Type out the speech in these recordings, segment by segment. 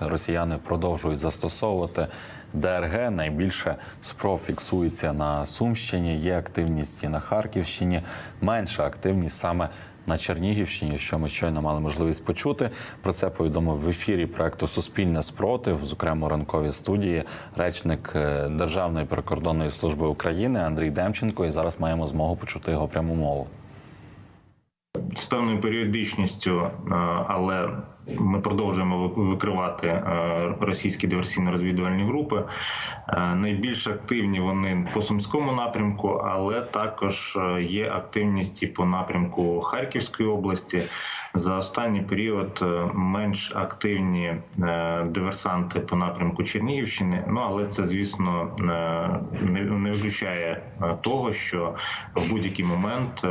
Росіяни продовжують застосовувати ДРГ. Найбільше спроб фіксується на Сумщині. Є активність і на Харківщині. Менша активність саме на Чернігівщині, що ми щойно мали можливість почути. Про це повідомив в ефірі проекту Суспільне спротив, зокрема у ранковій студії, речник е, Державної прикордонної служби України Андрій Демченко. І зараз маємо змогу почути його пряму мову. З певною періодичністю, е, але ми продовжуємо викривати е, російські диверсійно-розвідувальні групи. Е, Найбільш активні вони по сумському напрямку, але також є активність і по напрямку Харківської області. За останній період менш активні диверсанти по напрямку Чернігівщини. Ну але це, звісно, не виключає е, того, що в будь-який момент е,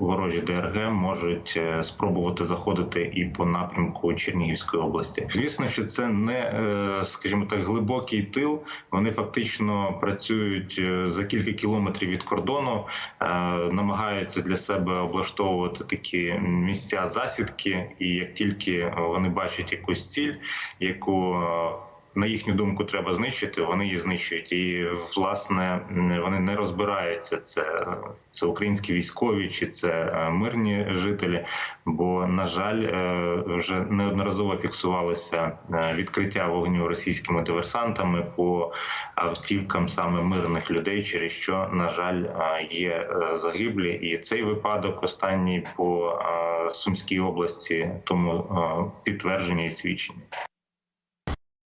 ворожі ДРГ можуть е, спробувати заходити і по напрямку Чернігівської області. Звісно, що це не, скажімо так, глибокий тил. Вони фактично працюють за кілька кілометрів від кордону, намагаються для себе облаштовувати такі місця засідки, і як тільки вони бачать якусь ціль, яку на їхню думку треба знищити, вони її знищують. І власне вони не розбираються. Це, це українські військові чи це е, мирні жителі. Бо, на жаль, е, вже неодноразово фіксувалося е, відкриття вогню російськими диверсантами по автівкам саме мирних людей, через що, на жаль, є загиблі. І цей випадок останній по Сумській області, тому підтвердження і свідчення.